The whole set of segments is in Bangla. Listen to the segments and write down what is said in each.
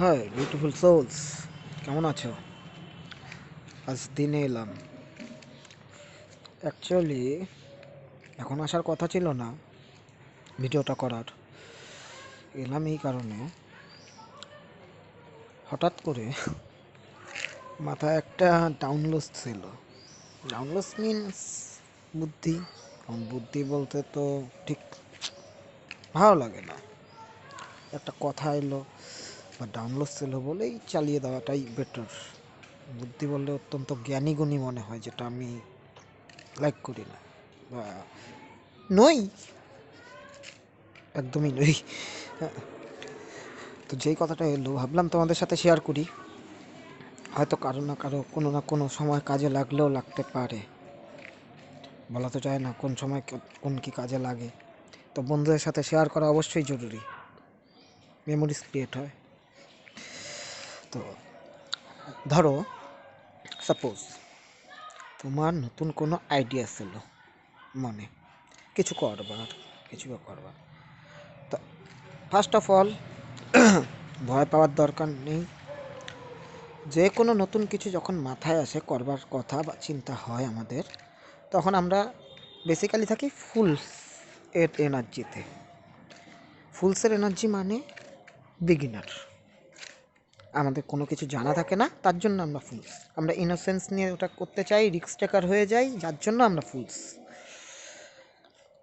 হাই বিউটিফুল সোলস কেমন আছো? আজ দিনে এলাম। অ্যাকচুয়ালি এখন আসার কথা ছিল না, ভিডিওটা করার। এলাম এই কারণে। হঠাৎ করে মাথায় একটা ডাউনলোড ছিল। ডাউনলোড মিনস বুদ্ধি। এখন বুদ্ধি বলতে তো ঠিক ভালো লাগে না। একটা কথা এলো। বা ডাউনলোড ছিল বলেই চালিয়ে দেওয়াটাই বেটার বুদ্ধি বললে অত্যন্ত জ্ঞানী গুণী মনে হয়, যেটা আমি লাইক করি না। বা নই। একদমই নই। তো যেই কথাটা এলো, ভাবলাম তোমাদের সাথে শেয়ার করি। হয়তো কারও না কারও, কোনো না কোনো সময় কাজে লাগলেও লাগতে পারে। বলা তো যায় না কোন সময় কোন কি কাজে লাগে। তো বন্ধুদের সাথে শেয়ার করা অবশ্যই জরুরি। মেমোরিজ ক্রিয়েট হয়। তো ধরো সাপোজ তোমার নতুন কোনো আইডিয়া ছিল মনে, কিছু করবার কিছু করবার। তো ফার্স্ট অফ অল ভয় পাওয়ার দরকার নেই। যে কোনো নতুন কিছু যখন মাথায় আসে, করবার কথা বা চিন্তা হয় আমাদের, তখন আমরা বেসিক্যালি থাকি ফুল এর এনার্জিতে ফুলসের এনার্জি মানে বিগিনার আমাদের কোনো কিছু জানা থাকে না, তার জন্য আমরা ফুলস আমরা ইনোসেন্স নিয়ে ওটা করতে চাই রিক্স টেকার হয়ে যাই, যার জন্য আমরা ফুলস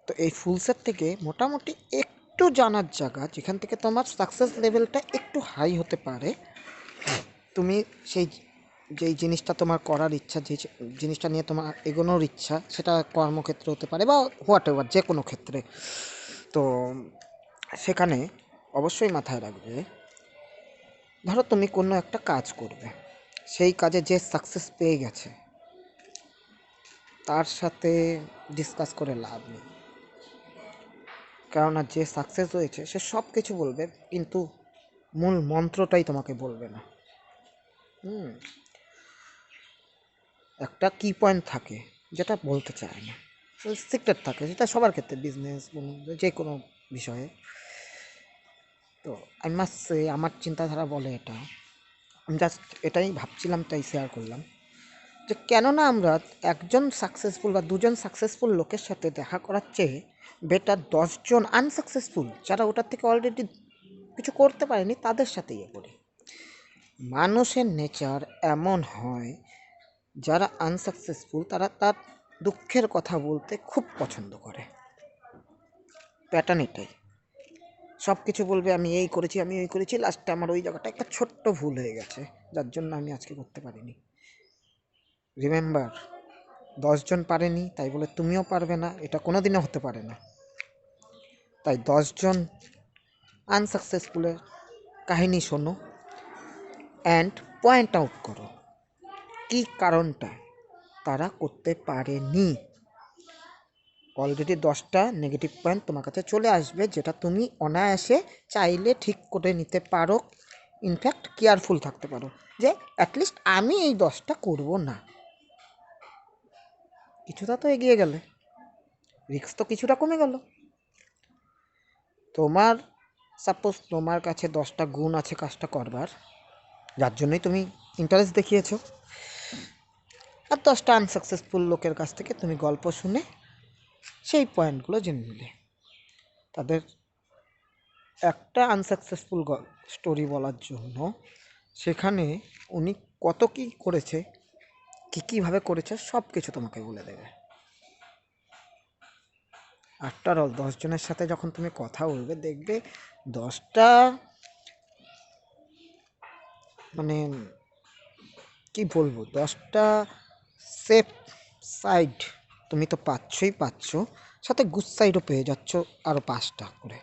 তো এই ফুলসের থেকে মোটামুটি একটু জানার জায়গা, যেখান থেকে তোমার সাকসেস লেভেলটা একটু হাই হতে পারে। তুমি সেই যেই জিনিসটা তোমার করার ইচ্ছা, যে জিনিসটা নিয়ে তোমার এগোনোর ইচ্ছা, সেটা কর্মক্ষেত্রে হতে পারে বা হোয়াট এভার যে কোনো ক্ষেত্রে। তো সেখানে অবশ্যই মাথায় রাখবে ধরো তুমি কোনো একটা কাজ করবে, সেই কাজে যে সাকসেস পেয়ে গেছে, তার সাথে ডিসকাস করে লাভ নেই। কেননা যে সাকসেস হয়েছে, সে সব কিছু বলবে, কিন্তু মূল মন্ত্রটাই তোমাকে বলবে না। হুম। একটা কি পয়েন্ট থাকে, যেটা বলতে চায় না। সিক্রেট থাকে, সেটা সবার ক্ষেত্রে বিজনেস যে কোনো বিষয়ে। তো আমি মাস আমার চিন্তাধারা বলে এটা। আমি জাস্ট এটাই ভাবছিলাম, তাই শেয়ার করলাম। যে কেননা আমরা একজন সাকসেসফুল বা দুজন সাকসেসফুল লোকের সাথে দেখা করার চেয়ে বেটার দশজন আনসাকসেসফুল যারা ওটার থেকে অলরেডি কিছু করতে পারেনি, তাদের সাথে ইয়ে করি। মানুষের নেচার এমন হয়, যারা আনসাকসেসফুল তারা তার দুঃখের কথা বলতে খুব পছন্দ করে। প্যাটার্ন এটাই। সব কিছু বলবে, আমি এই করেছি, আমি এই করেছি। লাস্টে আমার ওই জায়গাটা একটা ছোট্ট ভুল হয়ে গেছে, যার জন্য আমি আজকে করতে পারিনি। রিমেম্বার দশজন পারেনি, তাই বলে তুমিও পারবে না, এটা কোনো দিনও হতে পারে না। তাই দশজন আনসাকসেসফুলের কাহিনী শোনো অ্যান্ড পয়েন্ট আউট করো, কী কারণটা তারা করতে পারেনি? অলরেডি দশটা নেগেটিভ পয়েন্ট তোমার কাছে চলে আসবে, যেটা তুমি অনায়াসে চাইলে ঠিক করে নিতে পারো। ইনফ্যাক্ট কেয়ারফুল থাকতে পারো যে অ্যাটলিস্ট আমি এই দশটা করব না। কিছুটা তো এগিয়ে গেলে রিক্স তো কিছুটা কমে গেল। তোমার সাপোজ তোমার কাছে দশটা গুণ আছে কাজটা করবার, যার জন্যই তুমি ইন্টারেস্ট দেখিয়েছো। আর দশটা আনসাকসেসফুল লোকের কাছ থেকে তুমি গল্প শুনে সেই পয়েন্টগুলো জেনে নিলে। তাদের একটা আনসাকসেসফুল স্টোরি বলার জন্য সেখানে উনি কত কী করেছে, কী কীভাবে করেছে সব কিছু তোমাকে বলে দেবে। আফটার অল দশজনের সাথে যখন তুমি কথা বলবে, দেখবে দশটা মানে কি বলব, দশটা সেফ সাইড তুমি তো পাচ্ছই পাচ্ছ। সাথে গুড সাইডও পেয়ে যাচ্ছ আরও পাঁচটা করে।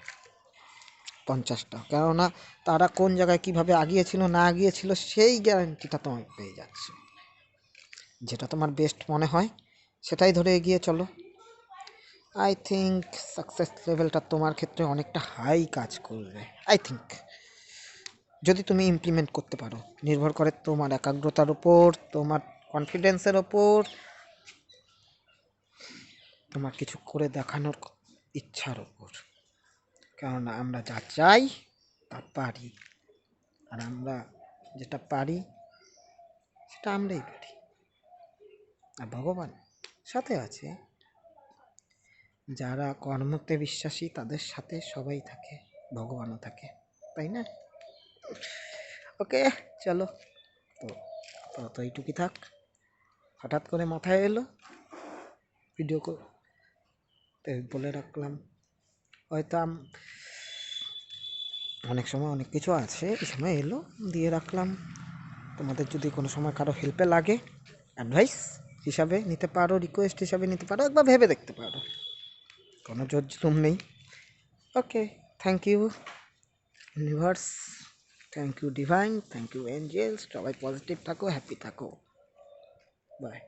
পঞ্চাশটা। কেননা তারা কোন জায়গায় কীভাবে আগিয়েছিল, না আগিয়েছিল, সেই গ্যারান্টিটা তোমায় পেয়ে যাচ্ছে। যেটা তোমার বেস্ট মনে হয়, সেটাই ধরে এগিয়ে চলো। আই থিঙ্ক সাকসেস লেভেলটা তোমার ক্ষেত্রে অনেকটা হাই কাজ করবে। আই থিঙ্ক যদি তুমি ইমপ্লিমেন্ট করতে পারো, নির্ভর করে তোমার একাগ্রতার উপর, তোমার কনফিডেন্সের ওপর তোমার কিছু করে দেখানোর ইচ্ছার ওপর কেননা আমরা যা চাই, তা পারি। আর আমরা যেটা পারি, সেটা আমরাই পারি। আর ভগবান সাথে আছে। যারা কর্মতে বিশ্বাসী, তাদের সাথে সবাই থাকে, ভগবানও থাকে। তাই না? ওকে, চলো। তো তো এইটুকুই থাক। হঠাৎ করে মাথায় এলো। ভিডিও বলে রাখলাম। হয়তো অনেক সময় অনেক কিছু আছে, এই সময় এলো, দিয়ে রাখলাম। তোমাদের যদি কোনো সময় কারও হেল্পে লাগে অ্যাডভাইস হিসাবে নিতে পারো রিকোয়েস্ট হিসাবে নিতে পারো, একবার ভেবে দেখতে পারো। কোনো জোর জুলুম নেই। Okay thank you universe thank you divine thank you angels সবাই পজিটিভ থাকো হ্যাপি থাকো। বাই